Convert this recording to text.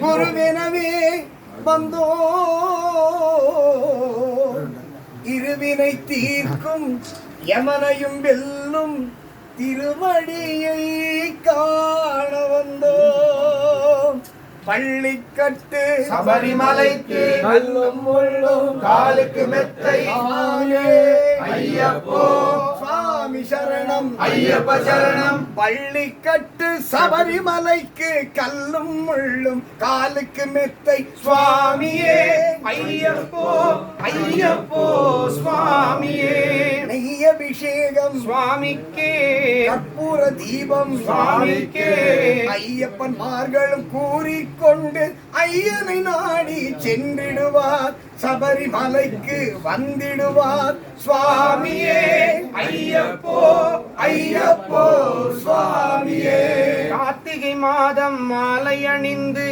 குருவெனவே வந்தோ. இருவினை தீர்க்கும் யமனையும் வெல்லும் திருவடியை காண வந்தோம் பள்ளிக்கட்டு சபரிமலைக்கு கல்லும் முள்ளும் காலுக்கு மெத்தை ஐயப்போ. சுவாமி சரணம் ஐயப்ப சரணம் பள்ளிக்கட்டு சபரிமலைக்கு கல்லும் முள்ளும் காலுக்கு மெத்தை சுவாமியே. ஐயப்போ ஐயப்போ சுவாமியே. நெய் அபிஷேகம் சுவாமிக்கே. கற்பூர தீபம் சுவாமிக்கே. ஐயப்பன் மார்களும் கூறிக்கொண்டு ஐயனை நாடி சென்றிடுவார் சபரிமலைக்கு வந்திடுவார் சுவாமியே ஐயப்போ ஐயப்போ சுவாமியே. கார்த்திகை மாதம் மாலை அணிந்து